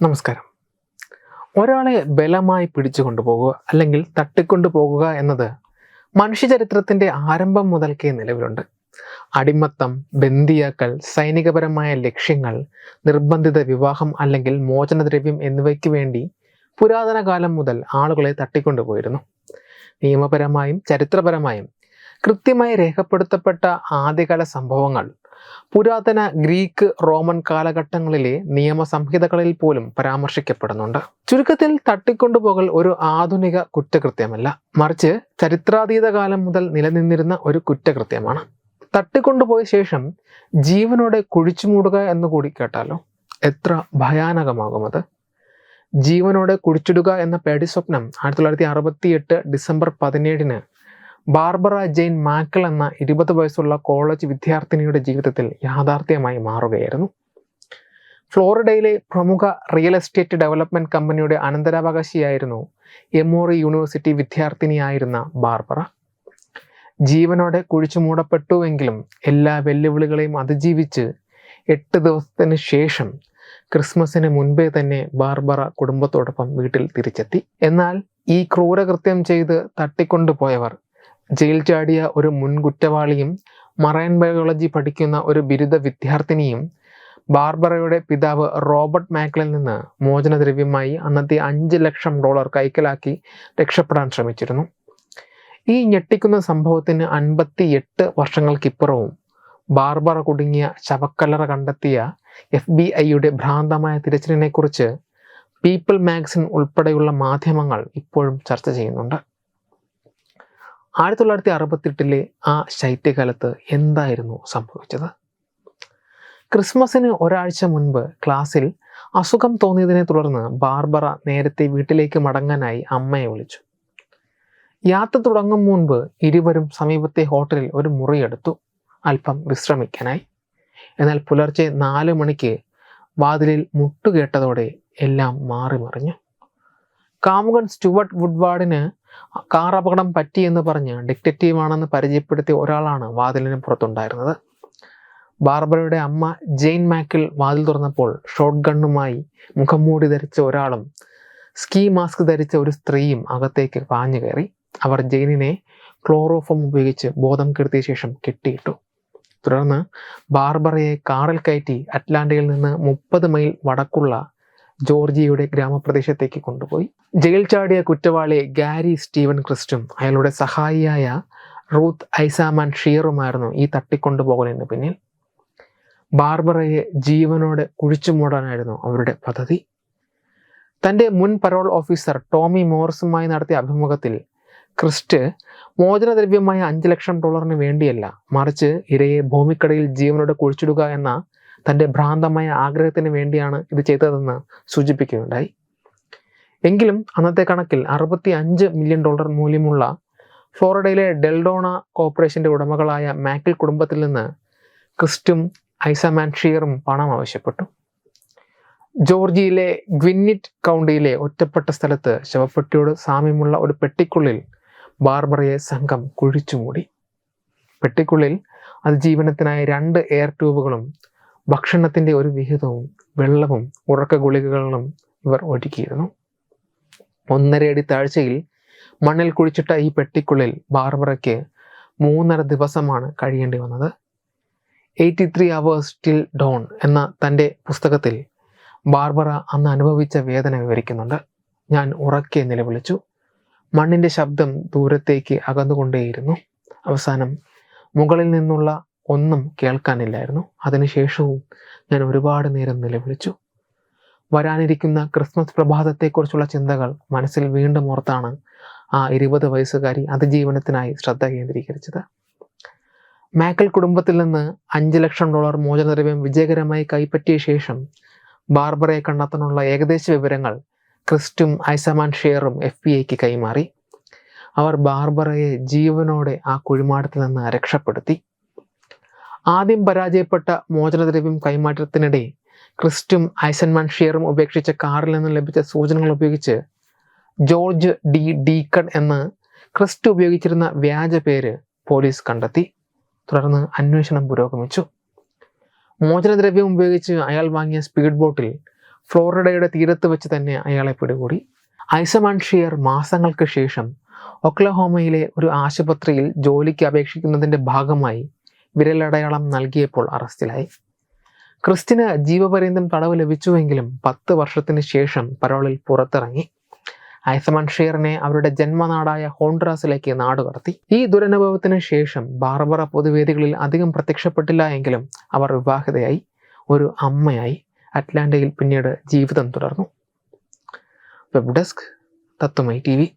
നമസ്കാരം. ഒരാളെ ബലമായി പിടിച്ചു കൊണ്ടുപോകുക അല്ലെങ്കിൽ തട്ടിക്കൊണ്ടു പോകുക എന്നത് മനുഷ്യചരിത്രത്തിന്റെ ആരംഭം മുതൽക്കേ നിലവിലുണ്ട്. അടിമത്തം ബന്ധിയാക്കൽ സൈനികപരമായ ലക്ഷ്യങ്ങൾ നിർബന്ധിത വിവാഹം അല്ലെങ്കിൽ മോചനദ്രവ്യം എന്നിവയ്ക്ക് വേണ്ടി പുരാതന കാലം മുതൽ ആളുകളെ തട്ടിക്കൊണ്ടുപോയിരുന്നു നിയമപരമായും ചരിത്രപരമായും കൃത്യമായി രേഖപ്പെടുത്തപ്പെട്ട ആദ്യകാല സംഭവങ്ങൾ പുരാതന ഗ്രീക്ക് റോമൻ കാലഘട്ടങ്ങളിലെ നിയമസംഹിതകളിൽ പോലും പരാമർശിക്കപ്പെടുന്നുണ്ട്. ചുരുക്കത്തിൽ തട്ടിക്കൊണ്ടുപോകൽ ഒരു ആധുനിക കുറ്റകൃത്യമല്ല. മറിച്ച് ചരിത്രാതീത കാലം മുതൽ നിലനിന്നിരുന്ന ഒരു കുറ്റകൃത്യമാണ്. തട്ടിക്കൊണ്ടുപോയ ശേഷം ജീവനോടെ കുഴിച്ചുമൂടുക എന്ന് കൂടി കേട്ടാലോ? എത്ര ഭയാനകമാകും അത് ജീവനോടെ കുഴിച്ചിടുക എന്ന പേടി സ്വപ്നം ആയിരത്തി തൊള്ളായിരത്തി അറുപത്തി എട്ട് ഡിസംബർ പതിനേഴിന് ബാർബറ ജെയിൻ മാക്കൾ എന്ന ഇരുപത് വയസ്സുള്ള കോളേജ് വിദ്യാർത്ഥിനിയുടെ ജീവിതത്തിൽ യാഥാർത്ഥ്യമായി മാറുകയായിരുന്നു. ഫ്ലോറിഡയിലെ പ്രമുഖ റിയൽ എസ്റ്റേറ്റ് ഡെവലപ്മെന്റ് കമ്പനിയുടെ അനന്തരാവകാശിയായിരുന്നു എമോറി യൂണിവേഴ്സിറ്റി വിദ്യാർത്ഥിനിയായിരുന്ന ബാർബറ. ജീവനോടെ കുഴിച്ചു മൂടപ്പെട്ടുവെങ്കിലും എല്ലാ വെല്ലുവിളികളെയും അതിജീവിച്ച് എട്ട് ദിവസത്തിന് ശേഷം ക്രിസ്മസിന് മുൻപേ തന്നെ ബാർബറ കുടുംബത്തോടൊപ്പം വീട്ടിൽ തിരിച്ചെത്തി. എന്നാൽ ഈ ക്രൂരകൃത്യം ചെയ്ത് തട്ടിക്കൊണ്ടുപോയവർ ജയിൽ ചാടിയ ഒരു മുൻ കുറ്റവാളിയും മറൈൻ ബയോളജി പഠിക്കുന്ന ഒരു ബിരുദ വിദ്യാർത്ഥിനിയും ബാർബറയുടെ പിതാവ് റോബർട്ട് മാക്ലിൽ നിന്ന് മോചനദ്രവ്യമായി അന്നത്തെ അഞ്ച് ലക്ഷം ഡോളർ കൈക്കലാക്കി രക്ഷപ്പെടാൻ ശ്രമിച്ചിരുന്നു. ഈ ഞെട്ടിക്കുന്ന സംഭവത്തിന് അൻപത്തി എട്ട് വർഷങ്ങൾക്കിപ്പുറവും ബാർബറ കുടുങ്ങിയ ശവക്കല്ലറ കണ്ടെത്തിയ എഫ് ബി ഐയുടെ ഭ്രാന്തമായ തിരച്ചിലിനെക്കുറിച്ച് പീപ്പിൾ മാഗസിൻ ഉൾപ്പെടെയുള്ള മാധ്യമങ്ങൾ ഇപ്പോഴും ചർച്ച ചെയ്യുന്നുണ്ട്. ആയിരത്തി തൊള്ളായിരത്തി അറുപത്തെട്ടിലെ ആ ശൈത്യകാലത്ത് എന്തായിരുന്നു സംഭവിച്ചത്? ക്രിസ്മസിന് ഒരാഴ്ച മുൻപ് ക്ലാസ്സിൽ അസുഖം തോന്നിയതിനെ തുടർന്ന് ബാർബറ നേരത്തെ വീട്ടിലേക്ക് മടങ്ങാനായി അമ്മയെ വിളിച്ചു. യാത്ര തുടങ്ങും മുൻപ് ഇരുവരും സമീപത്തെ ഹോട്ടലിൽ ഒരു മുറിയെടുത്തു അല്പം വിശ്രമിക്കാനായി. എന്നാൽ പുലർച്ചെ നാല് മണിക്ക് വാതിലിൽ മുട്ടുകേട്ടതോടെ എല്ലാം മാറി മറിഞ്ഞു കാമുകൻ സ്റ്റുവർട്ട് വുഡ്വാർഡിന് കാർ അപകടം പറ്റിയെന്ന് പറഞ്ഞ് ഡിക്റ്റേറ്റീവ് ആണെന്ന് പരിചയപ്പെടുത്തിയ ഒരാളാണ് വാതിലിന് പുറത്തുണ്ടായിരുന്നത്. ബാർബറയുടെ അമ്മ ജെയിൻ മാക്കിൽ വാതിൽ തുറന്നപ്പോൾ ഷോട്ട് ഗണ്ണുമായി മുഖം മൂടി ധരിച്ച ഒരാളും സ്കീ മാസ്ക് ധരിച്ച ഒരു സ്ത്രീയും അകത്തേക്ക് പാഞ്ഞു കയറി. അവർ ജെയിനിനെ ക്ലോറോഫോം ഉപയോഗിച്ച് ബോധം കെടുത്തിയ ശേഷം കെട്ടിയിട്ടു. തുടർന്ന് ബാർബറയെ കാറിൽ കയറ്റി അറ്റ്ലാന്റയിൽ നിന്ന് മുപ്പത് മൈൽ വടക്കുള്ള ജോർജിയയുടെ ഗ്രാമപ്രദേശത്തേക്ക് കൊണ്ടുപോയി. ജയിൽ ചാടിയ കുറ്റവാളി ഗാരി സ്റ്റീവൻ ക്രിസ്റ്റും അയാളുടെ സഹായിയായ റൂത്ത് ഐസാമാൻ ഷീറുമായിരുന്നു ഈ തട്ടിക്കൊണ്ടുപോകലിന് പിന്നിൽ. ബാർബറയെ ജീവനോടെ കുഴിച്ചു മൂടാനായിരുന്നു അവരുടെ പദ്ധതി. തന്റെ മുൻ പരോൾ ഓഫീസർ ടോമി മോറിസുമായി നടത്തിയ അഭിമുഖത്തിൽ ക്രിസ്റ്റ് മോചനദ്രവ്യമായ അഞ്ച് ലക്ഷം ഡോളറിന് വേണ്ടിയല്ല മറിച്ച് ഇരയെ ഭൂമിക്കടയിൽ ജീവനോട് കുഴിച്ചിടുക എന്ന തന്റെ ഭ്രാന്തമായ ആഗ്രഹത്തിന് വേണ്ടിയാണ് ഇത് ചെയ്തതെന്ന് സൂചിപ്പിക്കുകയുണ്ടായി. എങ്കിലും അന്നത്തെ കണക്കിൽ അറുപത്തി അഞ്ച് മില്യൺ ഡോളർ മൂല്യമുള്ള ഫ്ലോറിഡയിലെ ഡെൽഡോണ കോർപ്പറേഷന്റെ ഉടമകളായ മാക്കിൽ കുടുംബത്തിൽ നിന്ന് ക്രിസ്റ്റും ഐസമാൻഷിയറും പണം ആവശ്യപ്പെട്ടു. ജോർജിയയിലെ ഗ്വിന്നിറ്റ് കൗണ്ടിയിലെ ഒറ്റപ്പെട്ട സ്ഥലത്ത് ശവപ്പെട്ടിയോട് സാമ്യമുള്ള ഒരു പെട്ടിക്കുള്ളിൽ ബാർബറയെ സംഘം കുഴിച്ചുമൂടി. പെട്ടിക്കുള്ളിൽ അതിജീവനത്തിനായി രണ്ട് എയർ ട്യൂബുകളും ഭക്ഷണത്തിന്റെ ഒരു വിഹിതവും വെള്ളവും ഉറക്ക ഗുളികകളും ഇവർ ഒരുക്കിയിരുന്നു. ഒന്നരയടി താഴ്ചയിൽ മണ്ണിൽ കുഴിച്ചിട്ട ഈ പെട്ടിക്കുള്ളിൽ ബാർബറയ്ക്ക് മൂന്നര ദിവസമാണ് കഴിയേണ്ടി വന്നത്. Eighty three hours till dawn എന്ന തന്റെ പുസ്തകത്തിൽ ബാർബറ അന്ന് അനുഭവിച്ച വേദന വിവരിക്കുന്നുണ്ട്. ഞാൻ ഉറക്കെ നിലവിളിച്ചു. മണ്ണിന്റെ ശബ്ദം ദൂരത്തേക്ക് അകന്നുകൊണ്ടേയിരുന്നു. അവസാനം മുകളിൽ നിന്നുള്ള ഒന്നും കേൾക്കാനില്ലായിരുന്നു. അതിനുശേഷവും ഞാൻ ഒരുപാട് നേരം നിലവിളിച്ചു. വരാനിരിക്കുന്ന ക്രിസ്മസ് പ്രഭാതത്തെക്കുറിച്ചുള്ള ചിന്തകൾ മനസ്സിൽ വീണ്ടും ഓർത്താണ് ആ ഇരുപത് വയസ്സുകാരി അതിജീവനത്തിനായി ശ്രദ്ധ കേന്ദ്രീകരിച്ചത്. മാക്കൽ കുടുംബത്തിൽ നിന്ന് അഞ്ച് ലക്ഷം ഡോളർ മോചനദ്രവ്യം വിജയകരമായി കൈപ്പറ്റിയ ശേഷം ബാർബറയെ കണ്ടെത്താനുള്ള ഏകദേശ വിവരങ്ങൾ ക്രിസ്റ്റും ഐസമാൻ ഷെയറും എഫ് ബി ഐക്ക് കൈമാറി. അവർ ബാർബറയെ ജീവനോടെ ആ കുഴിമാടത്തിൽ നിന്ന് രക്ഷപ്പെടുത്തി. ആദ്യം പരാജയപ്പെട്ട മോചനദ്രവ്യം കൈമാറ്റത്തിനിടെ ക്രിസ്റ്റും ഐസൻമാൻ ഷെയറും ഉപേക്ഷിച്ച കാറിൽ നിന്ന് ലഭിച്ച സൂചനകൾ ഉപയോഗിച്ച് ജോർജ് ഡി ഡീക്കൺ എന്ന് ക്രിസ്റ്റ് ഉപയോഗിച്ചിരുന്ന വ്യാജ പേര് പോലീസ് കണ്ടെത്തി. തുടർന്ന് അന്വേഷണം പുരോഗമിച്ചു. മോചനദ്രവ്യം ഉപയോഗിച്ച് അയാൾ വാങ്ങിയ സ്പീഡ് ബോട്ടിൽ ഫ്ലോറിഡയുടെ തീരത്ത് വെച്ച് തന്നെ അയാളെ പിടികൂടി. ഐസമാൻ ഷിയർ മാസങ്ങൾക്ക് ശേഷം ഒക്ലഹോമയിലെ ഒരു ആശുപത്രിയിൽ ജോലിക്ക് അപേക്ഷിക്കുന്നതിന്റെ ഭാഗമായി വിരലടയാളം നൽകിയപ്പോൾ അറസ്റ്റിലായി. ക്രിസ്റ്റിന് ജീവപര്യന്തം തടവ് ലഭിച്ചുവെങ്കിലും പത്ത് വർഷത്തിന് ശേഷം പരോളിൽ പുറത്തിറങ്ങി. ഐസമാൻ ഷെയറിനെ അവരുടെ ജന്മനാടായ ഹോൺഡ്രാസിലേക്ക് നാടുകടത്തി ഈ ദുരനുഭവത്തിന് ശേഷം ബാർബറ പൊതുവേദികളിൽ അധികം പ്രത്യക്ഷപ്പെട്ടില്ല എങ്കിലും അവർ വിവാഹിതയായി. ഒരു അമ്മയായി. അറ്റ്ലാന്റയിൽ പിന്നീട് ജീവിതം തുടർന്നു. വെബ് ഡെസ്ക് തത്വമൈ ടി